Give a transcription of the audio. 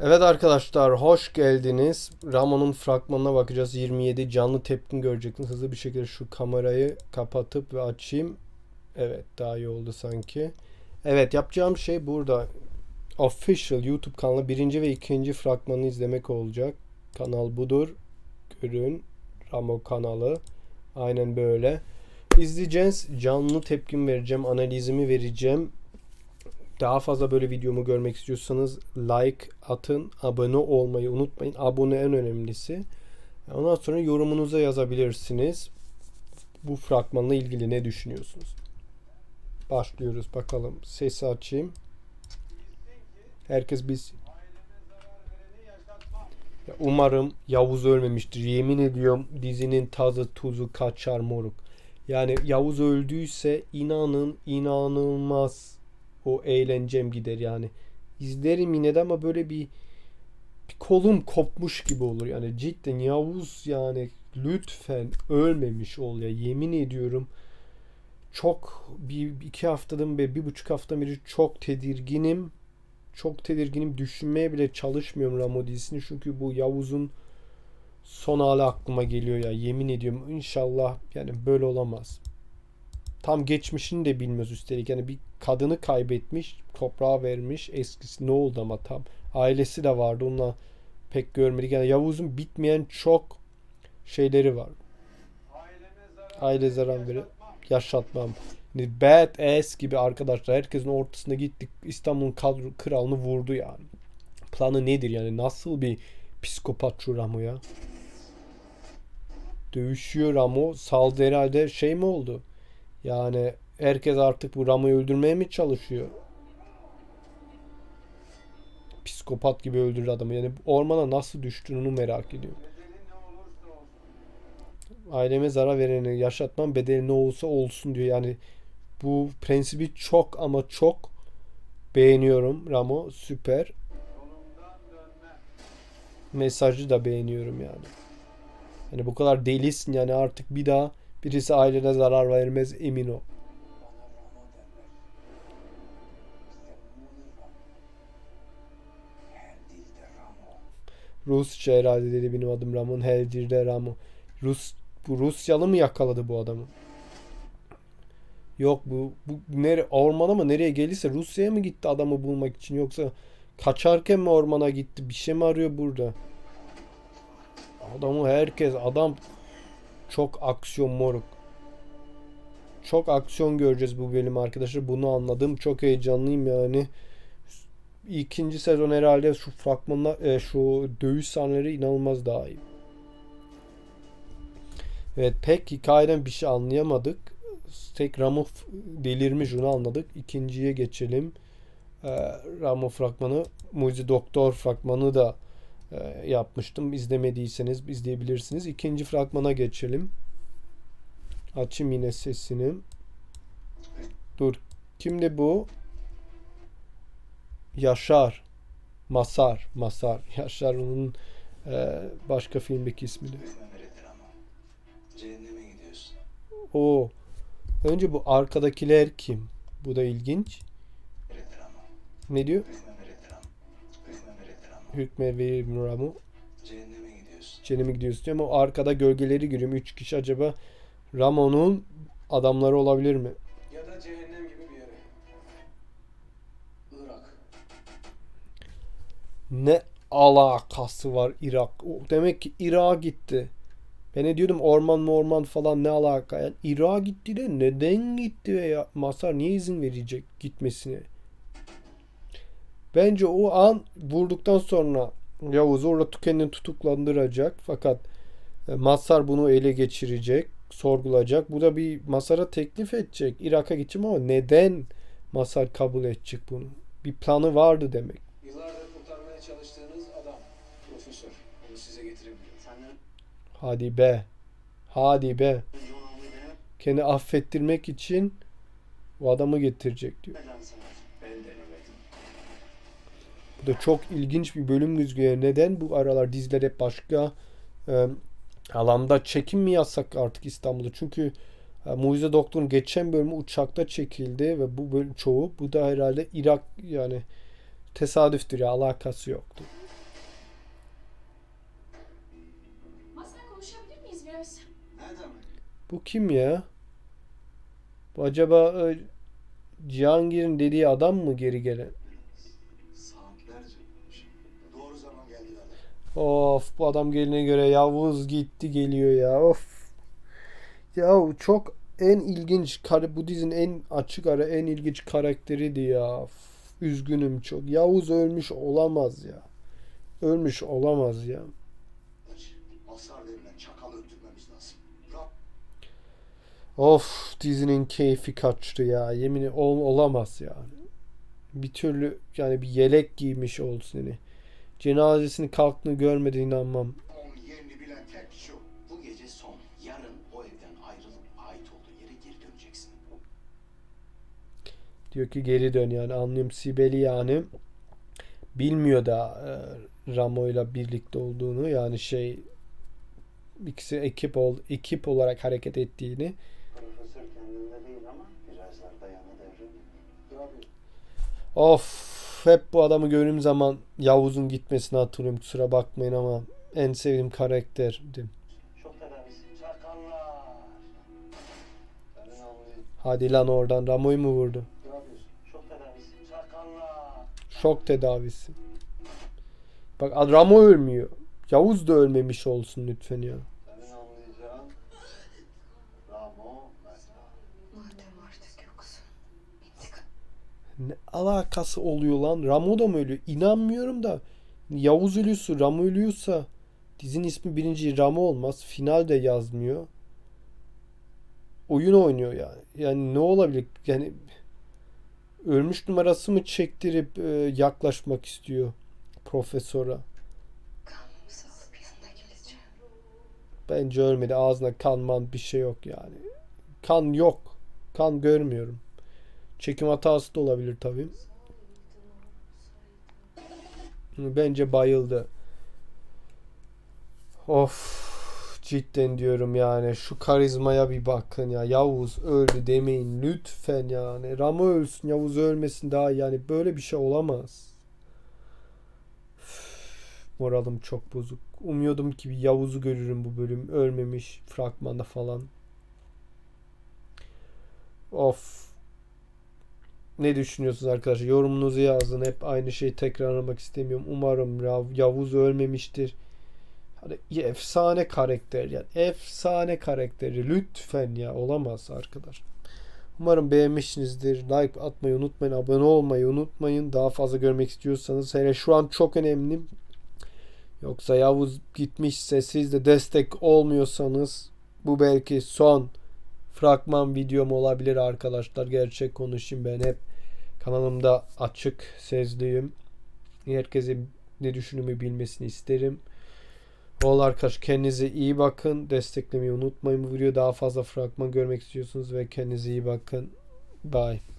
Evet arkadaşlar hoş geldiniz. Ramon'un fragmanına bakacağız. 27 canlı tepkin göreceksiniz. Hızlı bir şekilde şu kamerayı kapatıp ve açayım. Evet daha iyi oldu sanki. Evet yapacağım şey burada official YouTube kanalı birinci ve ikinci fragmanı izlemek olacak. Kanal budur. Görün. Ramo kanalı. Aynen böyle. İzleyeceğiz. Canlı tepkim vereceğim. Analizimi vereceğim. Daha fazla böyle videomu görmek istiyorsanız like atın, abone olmayı unutmayın. Abone en önemlisi. Ondan sonra yorumunuza yazabilirsiniz. Bu fragmanla ilgili ne düşünüyorsunuz? Başlıyoruz bakalım. Sesi açayım. Herkes biz Ya umarım Yavuz ölmemiştir. Yemin ediyorum dizinin tazı tuzu kaçar moruk. Yani Yavuz öldüyse inanın inanılmaz o eğlencem gider yani. İzlerim yine de ama böyle bir, bir kolum kopmuş gibi olur. Yani cidden Yavuz yani lütfen ölmemiş ol ya. Yemin ediyorum çok bir iki haftadan beri bir buçuk haftadan beri çok tedirginim. Çok tedirginim. Düşünmeye bile çalışmıyorum Ramo dizisini. Çünkü bu Yavuz'un son hali aklıma geliyor ya. Yemin ediyorum inşallah yani böyle olamaz. Tam geçmişini de bilmiyoruz üstelik. Yani bir kadını kaybetmiş, toprağa vermiş. Eskisi ne oldu ama tam. Ailesi de vardı. Onunla pek görmedik. Yani Yavuz'un bitmeyen çok şeyleri var. Aile zarar verir. Yaşatmam. Yani bad ass gibi arkadaşlar. Herkesin ortasına gittik. İstanbul'un kadro kralını vurdu yani. Planı nedir yani? Nasıl bir psikopat şu Ramo ya? Dövüşüyor Ramo. Saldı herhalde şey mi oldu? Yani herkes artık bu Ramo'yu öldürmeye mi çalışıyor? Psikopat gibi öldürdü adamı. Yani ormana nasıl düştüğünü merak ediyorum. Aileme zarar vereni yaşatmam bedeli ne olursa olsun diyor. Yani bu prensibi çok ama çok beğeniyorum. Ramo süper. Mesajı da beğeniyorum yani. Yani bu kadar delisin yani artık bir daha birisi ailene zarar vermez emin ol. Rusça herhalde dedi benim adım Ramon Heldir'de Ramo. Rus bu Rusyalı mı yakaladı bu adamı? Yok bu bu nere ormana mı nereye gelirse Rusya'ya mı gitti adamı bulmak için yoksa kaçarken mi ormana gitti? Bir şey mi arıyor burada? Adamı herkes adam çok aksiyon moruk. Çok aksiyon göreceğiz bu bölüm arkadaşlar. Bunu anladım. Çok heyecanlıyım yani. İkinci sezon herhalde şu fragmanla e, şu dövüş sahneleri inanılmaz daha iyi. Evet pek hikayeden bir şey anlayamadık. Tek Ramo f- delirmiş onu anladık. İkinciye geçelim. Ee, Ramo fragmanı, Mucize Doktor fragmanı da yapmıştım. İzlemediyseniz izleyebilirsiniz. İkinci fragmana geçelim. Açayım yine sesini. Dur. Kimdi bu? Yaşar. Masar. Masar. Yaşar onun e, başka filmdeki ismi de. O. Önce bu arkadakiler kim? Bu da ilginç. Ne diyor? Hükme verir Ramu. Cehenneme gidiyorsun. Cenneme gidiyorsun diyor ama arkada gölgeleri görüyorum. Üç kişi acaba Ramon'un adamları olabilir mi? Ya da cehennem gibi bir yere. Irak. Ne alakası var Irak? Demek ki Irak'a gitti. Ben ne diyordum orman mı orman falan ne alaka? Yani Irak'a gitti de neden gitti veya Masar niye izin verecek gitmesine? Bence o an vurduktan sonra Yavuz orada kendini tutuklandıracak. Fakat e, Masar bunu ele geçirecek, sorgulayacak. Bu da bir Masar'a teklif edecek. Irak'a gideceğim ama neden Masar kabul edecek bunu? Bir planı vardı demek. Yıllardır kurtarmaya çalıştığınız adam. Profesör. Onu size getirebiliyor. Senden Hadi be. Hadi be. Kendi affettirmek için o adamı getirecek diyor. Neden sana? da çok ilginç bir bölüm rüzgarı. Neden bu aralar diziler hep başka e, alanda çekim mi yazsak artık İstanbul'da? Çünkü e, Mucize Doktor'un geçen bölümü uçakta çekildi ve bu bölüm çoğu. Bu da herhalde Irak yani tesadüftür ya alakası yoktu. Bu kim ya? Bu acaba e, Cihangir'in dediği adam mı geri gelen? Of bu adam gelene göre Yavuz gitti geliyor ya. Of. Ya çok en ilginç bu dizinin en açık ara en ilginç karakteriydi ya. Of, üzgünüm çok. Yavuz ölmüş olamaz ya. Ölmüş olamaz ya. Of dizinin keyfi kaçtı ya. Yemin ol, olamaz yani. Bir türlü yani bir yelek giymiş olsun hani. Cenazesini kalktığını görmeden inanmam. onun yerini bilen tek kişi o. Bu gece son. Yarın o evden ayrılıp ait olduğu yere geri döneceksin. Diyor ki geri dön yani anlıyorum Sibel'i yani bilmiyor da e, Ramo'yla birlikte olduğunu yani şey ikisi ekip ol ekip olarak hareket ettiğini. Profesör kendinde değil ama birazdan dayanı devrim. Abi Of hep bu adamı gördüğüm zaman Yavuz'un gitmesini hatırlıyorum kusura bakmayın ama en sevdiğim karakterdi. Şok tedavisi. Çakallar. Senin anlayın. Hadi lan oradan Ramo'yu mu vurdu? Şok tedavisi. Bak Ramo ölmüyor. Yavuz da ölmemiş olsun lütfen ya. Ne alakası oluyor lan? Ramo da mı ölüyor? İnanmıyorum da. Yavuz ölüyorsa, Ramo ölüyorsa dizinin ismi birinci Ramo olmaz. Final de yazmıyor. Oyun oynuyor yani. Yani ne olabilir? Yani ölmüş numarası mı çektirip e, yaklaşmak istiyor geleceğim. Bence ölmedi. Ağzına kan man bir şey yok yani. Kan yok. Kan görmüyorum. Çekim hatası da olabilir tabii. Bence bayıldı. Of cidden diyorum yani şu karizmaya bir bakın ya Yavuz öldü demeyin lütfen yani Ramo ölsün Yavuz ölmesin daha yani böyle bir şey olamaz. Moralim çok bozuk. Umuyordum ki bir Yavuz'u görürüm bu bölüm ölmemiş fragmanda falan. Of ne düşünüyorsunuz arkadaşlar? Yorumunuzu yazın. Hep aynı şeyi tekrarlamak istemiyorum. Umarım Yavuz ölmemiştir. Hani efsane karakter yani. Efsane karakteri. Lütfen ya. Olamaz arkadaş. Umarım beğenmişsinizdir. Like atmayı unutmayın. Abone olmayı unutmayın. Daha fazla görmek istiyorsanız. Hele şu an çok önemli. Yoksa Yavuz gitmişse siz de destek olmuyorsanız bu belki son fragman videom olabilir arkadaşlar. Gerçek konuşayım ben hep kanalımda açık sezliyim. Herkesin ne düşündüğümü bilmesini isterim. Ol arkadaş kendinize iyi bakın. Desteklemeyi unutmayın bu videoyu. Daha fazla fragman görmek istiyorsunuz ve kendinize iyi bakın. Bye.